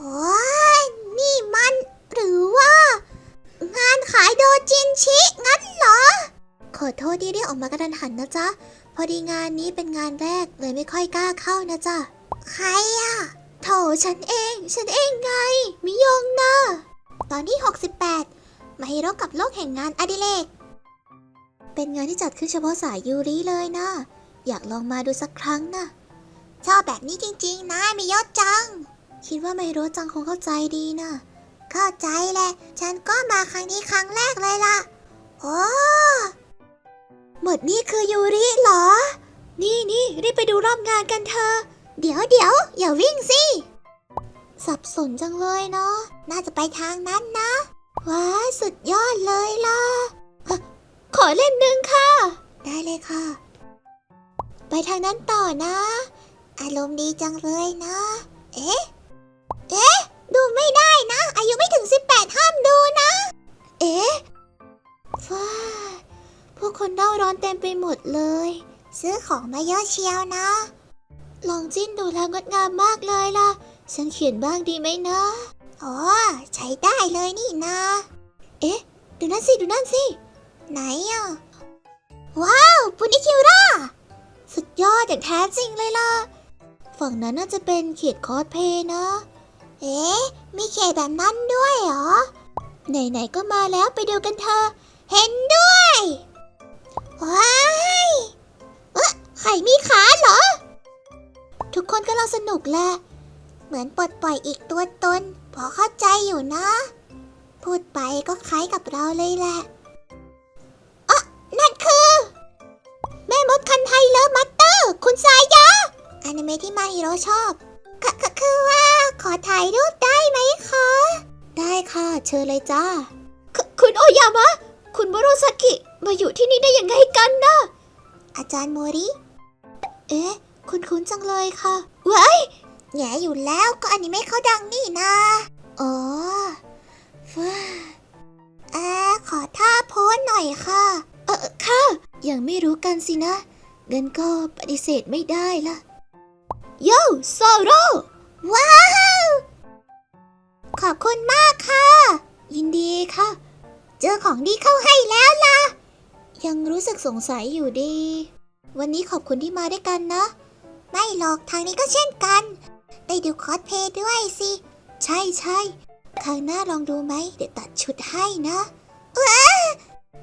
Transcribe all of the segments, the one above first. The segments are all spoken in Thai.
โอ้ยนี่มันหรือว่า งานขายโดจินชิงั้นเหรอ ขอโทษที่เรียกออกมากระทันหันนะจ๊ะ พอดีงานนี้เป็นงานแรกเลยไม่ค่อยกล้าเข้านะจ๊ะ ใครอะโถฉันเอง ฉันเองไง มิยงนะ ตอนที่ 68 มาฮิโร่กับโลกแห่งงานอดิเรกเป็นงานที่จัดขึ้นเฉพาะสายยูริเลยนะ อยากลองมาดูสักครั้งนะ ชอบแบบนี้จริงๆนะมิโยะจัง คิดว่าไมโรจังคงเข้าใจดีนะ เข้าใจแหละ ฉันก็มาครั้งนี้ครั้งแรกเลยล่ะ โอ้หมดนี่คือยูริเหรอ นี่นี่รีบไปดูรอบงานกันเถอะ เดี๋ยวเดี๋ยวอย่าวิ่งสิ สับสนจังเลยเนาะ น่าจะไปทางนั้นนะ ว้าสุดยอดเลยล่ะ ขอเล่นหนึ่งค่ะ ได้เลยค่ะ ไปทางนั้นต่อนะ อารมณ์ดีจังเลยนะ เอ๊ะเอ๊ะ ไม่ได้นะ อายุไม่ถึง 18 ห้ามดูนะ เอ๊ะฟ้าพวกคนเร่าร้อนเต็มไปหมดเลย ซื้อของมาเยอะเชียวนะ ลองจิ้นดูแล้วงดงามมากเลยล่ะ ฉันเขียนบ้างดีไหมนะ อ๋อ ใช้ได้เลยนี่นะ เอ๊ะ ดูนั่นสิ ดูนั่นสิ ไหนอะ ว้าวปุนิคิวราสุดยอดอย่างแท้จริงเลยล่ะ ฝั่งนั้นน่าจะเป็นเขตคอสเพลย์นะ เอ๊ะ มีเขตแบบนั้นด้วยเหรอ ไหนๆก็มาแล้วไปดูกันเถอะ เห็นด้วย ว้ายเอ๊ะไข่มีขาเหรอ ทุกคนก็ลังสนุกแหละ เหมือนปลดปล่อยอีกตัวตน พอเข้าใจอยู่นะ พูดไปก็คล้ายกับเราเลยแหละอะนั่นคือ แม่มดคันไทยเลอมัตเตอร์ คุณสายะอนิเมะที่มาฮิโร่ชอบก็ก็คือว่า ขอถ่ายรูปได้ไหมคะ ได้ค่ะ เชิญเลยจ้า คุณโอยามะ คุณโมโรซากิ มาอยู่ที่นี่ได้ยังไงกันนะ อาจารย์โมริ เอ๊ะ คุณคุ้นๆจังเลยค่ะเว้ยแง่อยู่แล้วก็อนิเมะเขาดังนี่นะ อ๋อฟ้าเอ๊ะขอท่าโพสหน่อยค่ะ เออค่ะ ยังไม่รู้กันสินะงั้นก็ปฏิเสธไม่ได้ละโย่โซโร ว้าว ขอบคุณมากค่ะ ยินดีค่ะ เจอของดีเข้าให้แล้วล่ะ ยังรู้สึกสงสัยอยู่ดี วันนี้ขอบคุณที่มาด้วยกันนะ ไม่หรอกทางนี้ก็เช่นกัน ได้ดูคอสเพย์ด้วยสิ ใช่ใช่ครั้งหน้าลองดูไหม เดี๋ยวตัดชุดให้นะว้า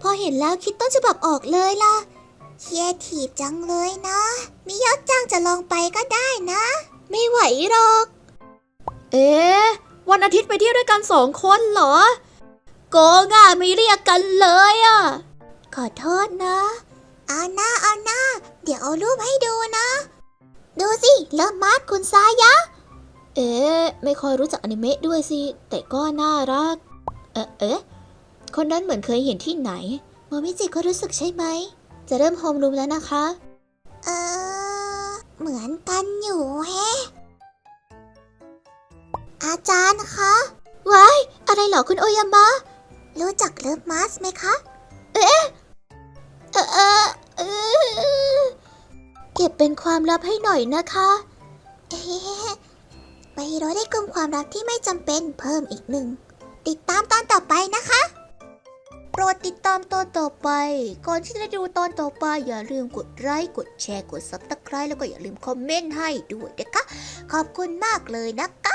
พอเห็นแล้วคิดต้นฉบับออกเลยล่ะเคียทีบจังเลยนะมิยอดจังจะลองไปก็ได้นะ ไม่ไหวหรอก เอ๊ะ วันอาทิตย์ไปเที่ยวด้วยกันสองคนเหรอ โกงอะไม่เรียกกันเลยอะ ขอโทษนะ เอาหน้าเอาหน้า เดี๋ยวเอารูปให้ดูนะ ดูสิเริ่มมาดคุณซายะ เอ๊ะ ไม่ค่อยรู้จักอนิเมะด้วยสิ แต่ก็น่ารัก เอ๊ะเอ๊ะคนนั้นเหมือนเคยเห็นที่ไหนโมมิจิก็รู้สึกใช่ไหม จะเริ่มโฮมรูมแล้วนะคะเออ เหมือนกันอยู่แฮะอาจารย์คะว้ายอะไรเหรอคุณโอยามะ รู้จักเลิฟมาสไหมคะ เออเออเออเก็บเป็นความลับให้หน่อยนะคะเอ๊ะไปรอได้กลุ่มความรักที่ไม่จำเป็นเพิ่มอีกหนึ่ง ติดตามตอนต่อไปนะคะ โปรดติดตามตอนต่อไป ก่อนที่จะด้ดูตอนต่อไป อย่าลืมกดไลค์ กดแชร์ กดซับสไครต์แล้วก็อย่าลืมคอมเมนต์ให้ด้วยนะคะ ขอบคุณมากเลยนะคะ